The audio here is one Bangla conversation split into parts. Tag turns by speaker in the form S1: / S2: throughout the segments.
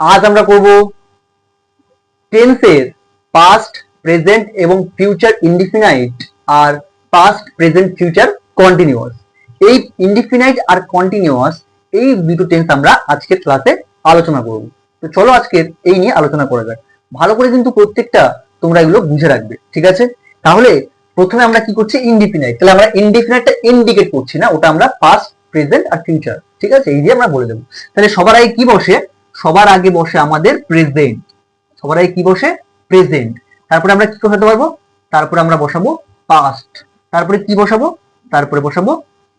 S1: আজ আমরা করব টেন্সের পাস্ট প্রেজেন্ট এবং ফিউচার ইনডিফিনাইট আর পাস্ট প্রেজেন্ট ফিউচার কন্টিনিউয়াস এই ইনডিফিনাইট আর কন্টিনিউয়াস এই দুটো টেন্স আমরা আজকের ক্লাসে আলোচনা করব। তো চলো আজকের এই নিয়ে আলোচনা করা যাক। ভালো করে কিন্তু প্রত্যেকটা তোমরা এগুলো বুঝে রাখবে, ঠিক আছে? তাহলে প্রথমে আমরা কি করছি? ইনডিফিনাইট তাহলে আমরা ইনডিফিনাইটটা ইন্ডিকেট করছি না, ওটা আমরা পাস্ট প্রেজেন্ট আর ফিউচার ঠিক আছে? এই দিয়ে আমরা বলে দেবো। তাহলে সবার আগে কি বসে? সবার আগে বসে আমাদের প্রেজেন্ট সবার আগে কি বসে? প্রেজেন্ট তারপরে আমরা কি বসাতে পারব? তারপরে আমরা বসাবো পাস্ট তারপরে কি বসাবো? তারপরে বসাবো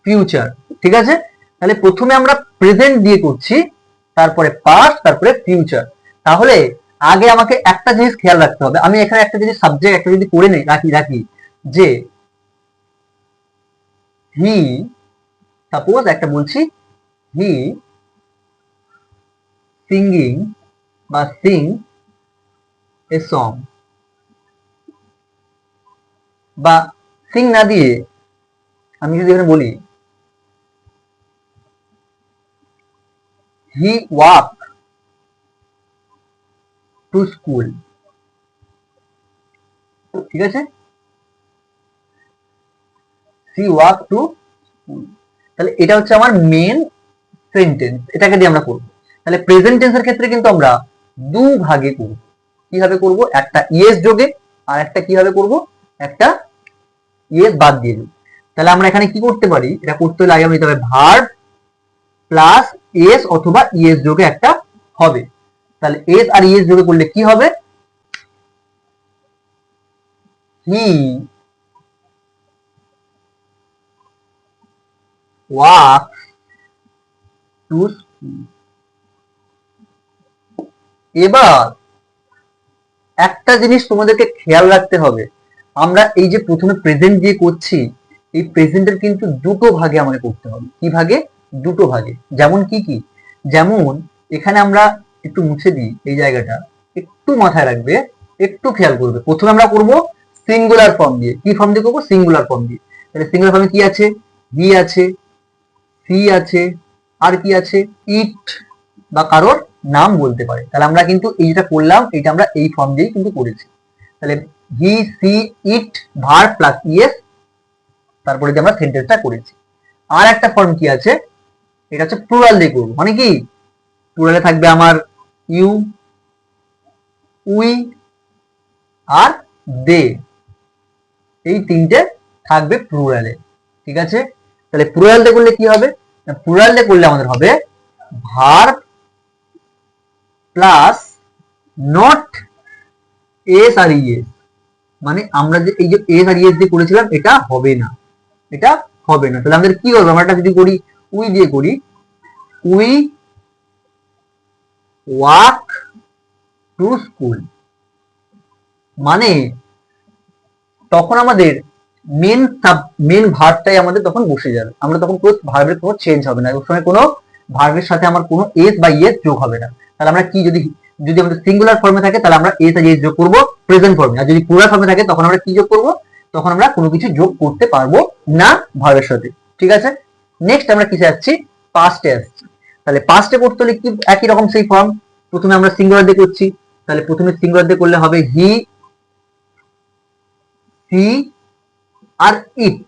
S1: ফিউচার ঠিক আছে? তাহলে প্রথমে আমরা প্রেজেন্ট দিয়ে করছি, তারপরে পাস্ট তারপরে ফিউচার তাহলে আগে আমাকে একটা জিনিস খেয়াল রাখতে হবে। আমি এখানে একটা জিনিস সাবজেক্ট একটা যদি করে নেই, রাখি রাখি, যে হি সাপোজ একটা বলছি হি সিঙ্গিং বা সিং এ সং বা সিং না দিয়ে আমি যদি এখানে বলি হি ওয়াক টু স্কুল ঠিক আছে? সি ওয়াক টু স্কুল তাহলে এটা হচ্ছে আমার মেন সেন্টেন্স এটাকে দিয়ে আমরা করব। তাহলে প্রেজেন্ট টেন্সের ক্ষেত্রে কিন্তু আমরা দু ভাগে করব। কীভাবে করব? একটা ইয়েস যোগে আর একটা কীভাবে করব? একটা ইয়েস বাদ দিয়ে দেব। তাহলে আমরা এখানে কি করতে পারি? এটা করতে হলে আগে নিতে হবে ভার্ব প্লাস এস অথবা ইয়েস যোগে একটা হবে। তাহলে এস আর ইয়েস যোগে করলে কি হবে? He walks to school. এবার একটা জিনিস তোমাদেরকে খেয়াল রাখতে হবে। আমরা এই যে প্রথমে প্রেজেন্ট দিয়ে করছি, এই প্রেজেন্টের কিন্তু দুটো ভাগে আমাকে করতে হবে। কি ভাগে? দুটো ভাগে। যেমন কি কি? যেমন এখানে আমরা একটু মুছে দিই এই জায়গাটা। একটু মাথায় রাখবে, একটু খেয়াল করবে। প্রথমে আমরা করব সিঙ্গুলার ফর্ম দিয়ে। কি ফর্ম দিয়ে করব? সিঙ্গুলার ফর্ম দিয়ে। তাহলে সিঙ্গুলার ফর্মে কি আছে? হি আছে সি আছে, আর কি আছে? ইট বা কারোর নাম বলতে পারে। তাহলে আমরা কিন্তু এই যেটা করলাম এটা আমরা এই ফর্ম দিয়েই কিন্তু করেছি। তাহলে he she it verb plus ES তারপরে যে আমরা সেন্টেন্সটা করেছি। আর একটা ফর্ম কি আছে? এটা হচ্ছে প্লুরাল দিয়ে করব। মানে কি? প্লুরালে থাকবে আমার ইউ উই আর দে এই তিনটে থাকবে প্লুরালে ঠিক আছে? তাহলে প্লুরাল দিয়ে করলে কি হবে? প্লুরাল দিয়ে করলে আমাদের হবে ভার্ব প্লাস নট এস আর ইএস মানে আমরা যে এই যে এস আর ইএস দিয়ে করেছিলাম, এটা হবে না। এটা হবে না। তাহলে আমাদের কি আমরা যদি করি, উই দিয়ে করি, উই ওয়াক টু স্কুল। মানে তখন আমাদের মেন সাব মেন ভার্বটাই আমাদের তখন বসে যাবে। আমরা তখন কোনো ভার্বের কোনো চেঞ্জ হবে না। ওর সময় কোনো ভার্বের সাথে আমার কোনো এস বা ইএস যোগ হবে না। তাহলে আমরা কি যদি যদি আমাদের সিঙ্গুলার ফর্মে থাকে, তাহলে আমরা এস আর যোগ করব প্রেজেন্ট ফর্মে আর যদি প্লুরাল ফর্মে থাকে, তখন আমরা কি যোগ করব? তখন আমরা কোনো কিছু যোগ করতে পারব না ভার্বের সাথে। ঠিক আছে? নেক্সট আমরা কিসে আসছি পাস্টে আসছি তাহলে পাস্টে করতে হলে কি একই রকম সেই ফর্ম প্রথমে আমরা সিঙ্গুলার দিয়ে করছি। তাহলে প্রথমে সিঙ্গুলার দিয়ে করলে হবে হি সি আর ইট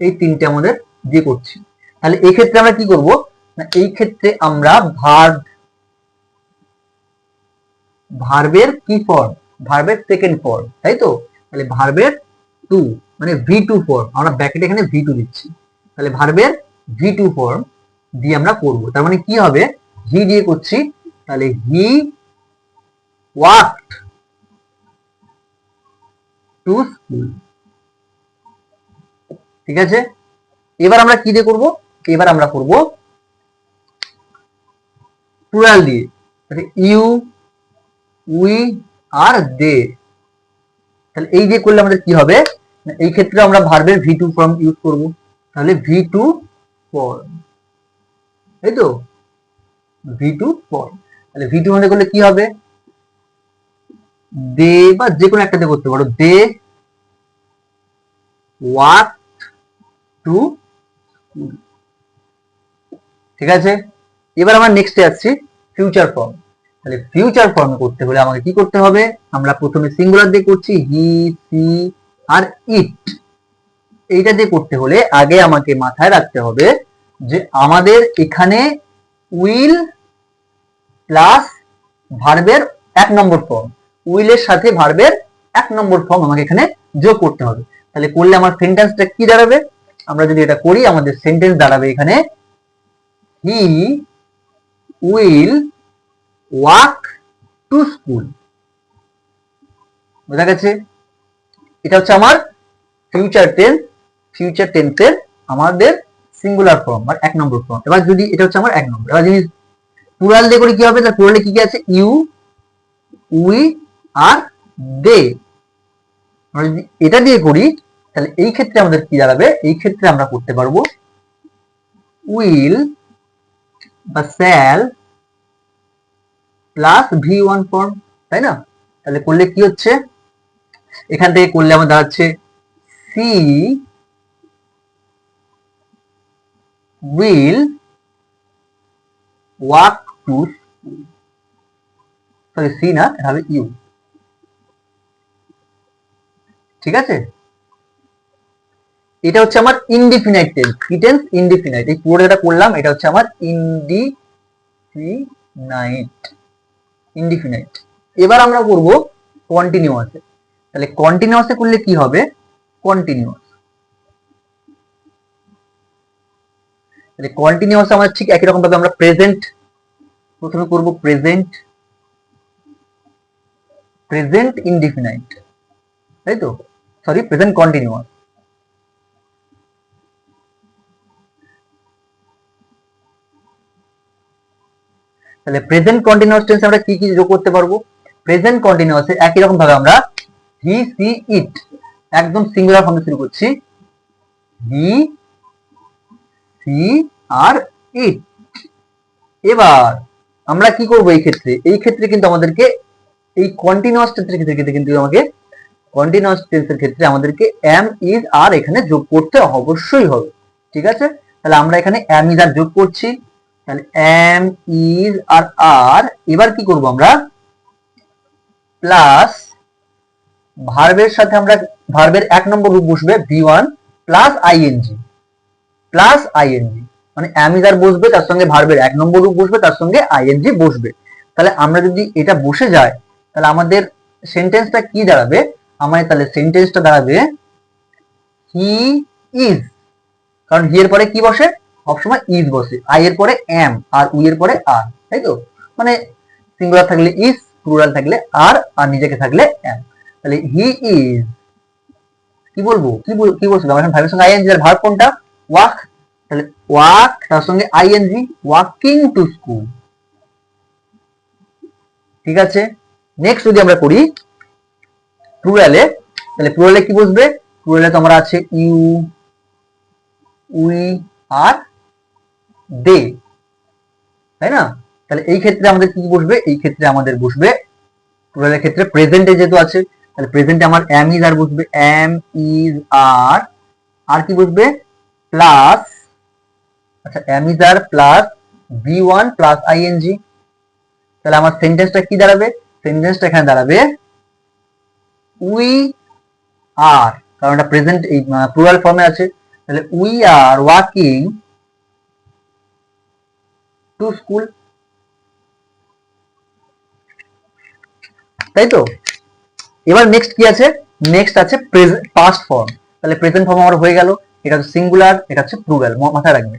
S1: এই তিনটে আমাদের দিয়ে করছি। তাহলে এই ক্ষেত্রে আমরা কি করব? না, এই ক্ষেত্রে আমরা ভার্ব ভার্বের কি ফর্ম ভার্বের সেকেন্ড ফর্ম তাই তো? তাহলে ভার্বের টু মানে ভি টু ফর্ম আমরা ব্যাকেট এখানে ভি টু দিচ্ছি। তাহলে ভার্বের ভি টু ফর্ম দিয়ে আমরা করব। তার মানে কি হবে? হি দিয়ে করছি, তাহলে হি ওয়াকড টু স্কুল ঠিক আছে? এবার আমরা কি দিয়ে করব? এবার আমরা করব প্লুরাল দিয়ে। ইউ উই আর দে। তাহলে এই দিয়ে করলে আমাদের কি হবে? এই ক্ষেত্রে আমরা ভার্বের ভি টু ফর্ম ইউজ করব। তাহলে ভি টু ফর্ম এই তো? ভি টু ফর্ম তাহলে ভি টু করলে কি হবে? দে বা যে কোনো একটা দিয়ে করতে পারো। দে ওয়াক টু ঠিক আছে? এবার আমরা নেক্সটে আসছি। ফিউচার ফর্ম তাহলে ফিউচার ফর্মে করতে হলে আমাকে কি করতে হবে? আমরা প্রথমে সিঙ্গুলার দিয়ে করছি হি সি আর ইট এইটা দিয়ে করতে হলে আগে আমাকে মাথায় রাখতে হবে যে আমাদের এখানে উইল প্লাস ভার্বের এক নম্বর ফর্ম উইলের সাথে ভার্বের এক নম্বর ফর্ম আমাকে এখানে যোগ করতে হবে। তাহলে করলে আমার সেন্টেন্সটা কি দাঁড়াবে? আমরা যদি এটা করি, আমাদের সেন্টেন্স দাঁড়াবে এখানে he will walk to school বোঝা গেছে? এটা হচ্ছে আমার ফিউচার টেন্স ফিউচার টেন্সের আমাদের সিঙ্গুলার ফর্ম আর এক নম্বর ফর্ম এবার যদি এটা হচ্ছে আমার এক নম্বর, এবার যদি প্লুরাল দিয়ে করে কি হবে? তার প্লুরালে কি কি আছে? ইউ উই আর দে আমরা যদি এটা দিয়ে করি, তাহলে এই ক্ষেত্রে আমাদের কি দাঁড়াবে? এই ক্ষেত্রে আমরা করতে পারব উইল বা shall plus V one form তাই না? তাহলে করলে কি হচ্ছে? এখান থেকে করলে আমার দাঁড়াচ্ছে she will walk to sorry she না হবে ইউ ঠিক আছে? এটা হচ্ছে আমার ইনডিফিনাইট টেন্স কি টেন্স ইনডিফিনাইট এই পুরোটা যেটা করলাম, এটা হচ্ছে আমার ইনডিফিনাইট ইনডিফিনাইট এবার আমরা করব কন্টিনিউয়াসে তাহলে কন্টিনিউয়াসে করলে কি হবে? কন্টিনিউয়াস তাহলে কন্টিনিউয়াস আমাদের ঠিক একই রকম ভাবে আমরা প্রেজেন্ট প্রথমে করব প্রেজেন্ট প্রেজেন্ট ইনডিফিনাইট তাই তো সরি প্রেজেন্ট কন্টিনিউয়াস তাহলে প্রেজেন্ট কন্টিনিউয়াস টেন্সে আমরা কি কি যোগ করতে পারব? প্রেজেন্ট কন্টিনিউয়াসে একই রকম ভাবে আমরা হি সি ইট একদম সিঙ্গুলার ফর্মে শুরু করছি। হি সি আর ইট এবার আমরা কি করব এই ক্ষেত্রে? এই ক্ষেত্রে কিন্তু আমাদেরকে এই কন্টিনিউয়াস টেন্সের ক্ষেত্রে কিন্তু আমাকে কন্টিনিউয়াস টেন্সের ক্ষেত্রে আমাদেরকে এম ইজ আর এখানে যোগ করতে অবশ্যই হবে। ঠিক আছে? তাহলে আমরা এখানে এম ইজ আর যোগ করছি। তাহলে এম ইজ আর আর এবার কি করব আমরা? প্লাস ভার্বের সাথে আমরা ভার্বের এক নম্বর রূপ বসবে V one plus ING plus ING মানে অ্যামিজার বসবে, তার সঙ্গে ভার্বের এক নম্বর রূপ বসবে, তার সঙ্গে আইএনজি বসবে। তাহলে আমরা যদি এটা বসে যায়, তাহলে আমাদের সেন্টেন্সটা কি দাঁড়াবে? আমার তাহলে সেন্টেন্সটা দাঁড়াবে হি ইজ কারণ হি এর পরে কি বসে? সবসময় ইজ বসে। আই এর পরে এম আর উই এর পরে আর তাই তো? মানে সিঙ্গুলার থাকলে ইজ প্লুরাল থাকলে আর আর নিজেকে থাকলে এম তাহলে হি ইজ কি বলব? কি কি বলছিল আমার ভাইয়ের সঙ্গে আইএনজি এর ভার্ব কোনটা? ওয়াক। তাহলে ওয়াক, তার সঙ্গে আইএনজি ওয়াকিং টু স্কুল ঠিক আছে? নেক্সট যদি আমরা করি প্লুরালে তাহলে প্লুরালে কি বসবে? প্লুরালে তো আমরা আছে ইউ উই আর দে তাই না? তাহলে এই ক্ষেত্রে আমাদের কি বসবে? এই ক্ষেত্রে আমাদের বসবে প্লুরালের ক্ষেত্রে প্রেজেন্টে যেহেতু আছে, তাহলে প্রেজেন্টে আমার এম ইজ আর বসবে। এম ইজ আর আর কি বসবে? প্লাস আচ্ছা am is are plus V one plus ING তাহলে আমার সেন্টেন্সটা কি দাঁড়াবে? সেন্টেন্সটা এখানে দাঁড়াবে উই আর কারণ এটা প্রেজেন্ট এই প্লুরাল ফর্মে আছে। তাহলে we are walking to school তাই তো এবার নেক্সট কি আছে? নেক্সট আছে পাস্ট ফর্ম তাহলে প্রেজেন্ট ফর্ম আমার হয়ে গেল, এটা হচ্ছে সিঙ্গুলার এটা হচ্ছে প্লুরাল মাথায় রাখবে।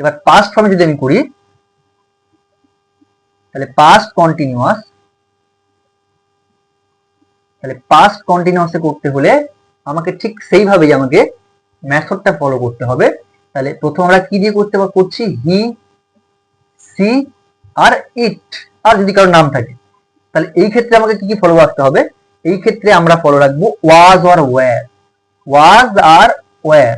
S1: এবার পাস্ট ফর্মে যদি আমি করি, তাহলে পাস্ট কন্টিনিউয়াস তাহলে পাস্ট কন্টিনিউয়াসে করতে হলে আমাকে ঠিক সেইভাবেই আমাকে মেথডটা ফলো করতে হবে। তাহলে প্রথম আমরা কি দিয়ে করতে করছি? হি সি আর ইট আর যদি কারোর নাম থাকে, তাহলে এই ক্ষেত্রে আমাকে কি কি ফলো রাখতে হবে? এই ক্ষেত্রে আমরা ফলো রাখব ওয়াজ আর ওয়্যার ওয়াজ আর ওয়্যার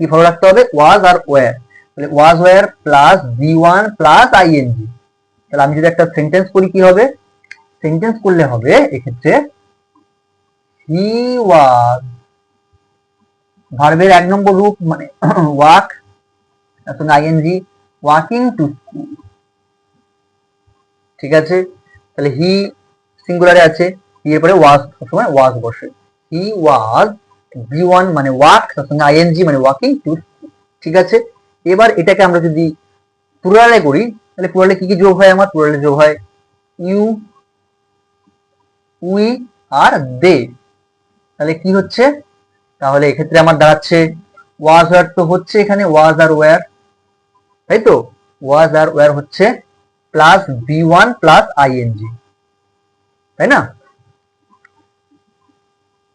S1: কি ফলো রাখতে হবে? ওয়াজ আর ওয়্যার তাহলে was were plus V one plus ING তাহলে আমি যদি একটা সেন্টেন্স করি কি হবে? সেন্টেন্স করলে হবে এক্ষেত্রে হি ওয়াজ ভার্বের এক নম্বর রূপ মানে ওয়াক তার সঙ্গে আইএনজি ওয়াকিং টু স্কুল ঠিক আছে? তাহলে হি সিঙ্গুলারে আছে হি এর পরে ওয়াজ সময় ওয়াজ বসে। হি ওয়াজ বি ওয়ান মানে ওয়াক তার সঙ্গে আইএনজি মানে ওয়াকিং টু ঠিক আছে? এবার এটাকে আমরা যদি প্লুরালে করি, তাহলে প্লুরালে কি কি যোগ হয় আমার? প্লুরালে যোগ হয় ইউ উই আর দে তাহলে কি হচ্ছে? তাহলে এক্ষেত্রে আমার দাঁড়াচ্ছে। ওয়াজ ওয়ার তো হচ্ছে এখানে ওয়াজ আর ওয়ার তাই তো ওয়াজ আর ওয়ার হচ্ছে plus V one plus ING তাই না?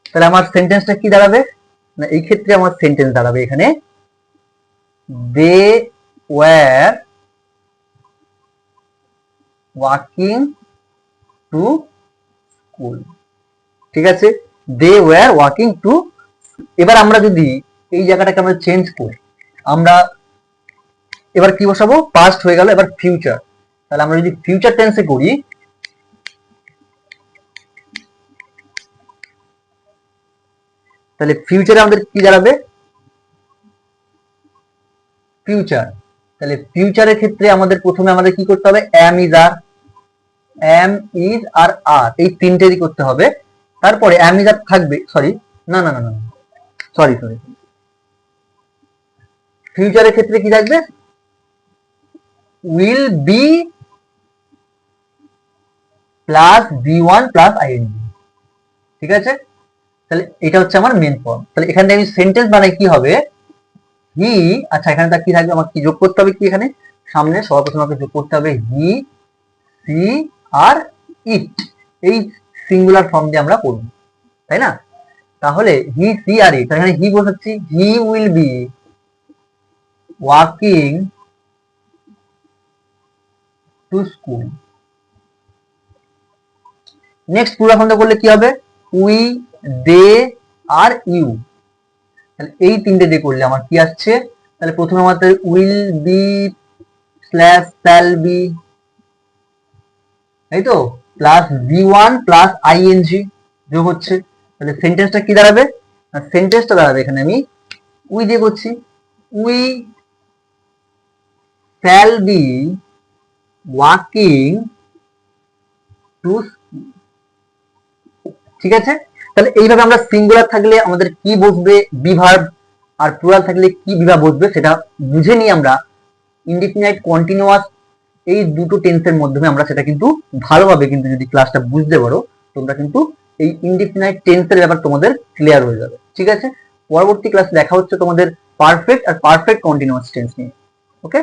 S1: তাহলে আমার সেন্টেন্সটা কি দাঁড়াবে? না, এই ক্ষেত্রে আমার সেন্টেন্স দাঁড়াবে এখানে they were walking to school ঠিক আছে? দে ওয়ার ওয়াকিং টু এবার আমরা যদি এই জায়গাটাকে আমরা চেঞ্জ করি, আমরা এবার কি বসাবো? পাস্ট হয়ে গেল, এবার ফিউচার তাহলে আমরা যদি ফিউচার টেন্সে করি, তাহলে ফিউচারে আমাদের কি দাঁড়াবে? ফিউচার তাহলে ফিউচারের ক্ষেত্রে আমাদের প্রথমে আমাদের কি করতে হবে? Am is are am is are আর এই তিনটেরই করতে হবে। তারপরে এম ইজ আর থাকবে সরি না না না না সরি সরি ফিউচারের ক্ষেত্রে কি থাকবে? Be plus V one plus ING ঠিক আছে? তাহলে এটা হচ্ছে আমার মেন ফর্ম তাহলে এখানে আমি সেন্টেন্স বানাই কি হবে? হি আচ্ছা এখানে তার কি থাকবে? আমার কি যোগ করতে হবে কি এখানে? সামনে সবার প্রথমে আমাকে যোগ করতে হবে হি সি আর ইট এই সিঙ্গুলার ফর্ম দিয়ে আমরা করব। তাই না? তাহলে হি সি আর ইট এখানে হি বসাচ্ছি। He will be walking to school next পুরো ফর্মটা করলে কি হবে? উই, দে, আর ইউ। তাহলে এই তিনটে দিয়ে করলে আমার কি আসছে? তাহলে প্রথমে will be slash shall be. তাই তো? Plus V one plus ING যোগ হচ্ছে। তাহলে সেন্টেন্সটা কি দাঁড়াবে? সেন্টেন্সটা দাঁড়াবে এখানে আমি উই দিয়ে করছি। We shall be walking to ঠিক আছে? তাহলে এইভাবে আমরা সিঙ্গুলার থাকলে আমাদের কি বসবে? আর প্লুরাল থাকলে কি বিভাগ বসবে? সেটা বুঝে আমরা ইনডিফিনাইট কন্টিনিউয়াস এই দুটো টেন্সের মাধ্যমে আমরা সেটা কিন্তু ভালোভাবে কিন্তু যদি ক্লাসটা বুঝতে পারো, তোমরা কিন্তু এই ইনডিফিনাইট টেন্সের ব্যাপার তোমাদের ক্লিয়ার হয়ে যাবে। ঠিক আছে? পরবর্তী ক্লাস দেখা হচ্ছে তোমাদের পারফেক্ট আর পারফেক্ট কন্টিনিউয়াস টেন্স নিয়ে। ওকে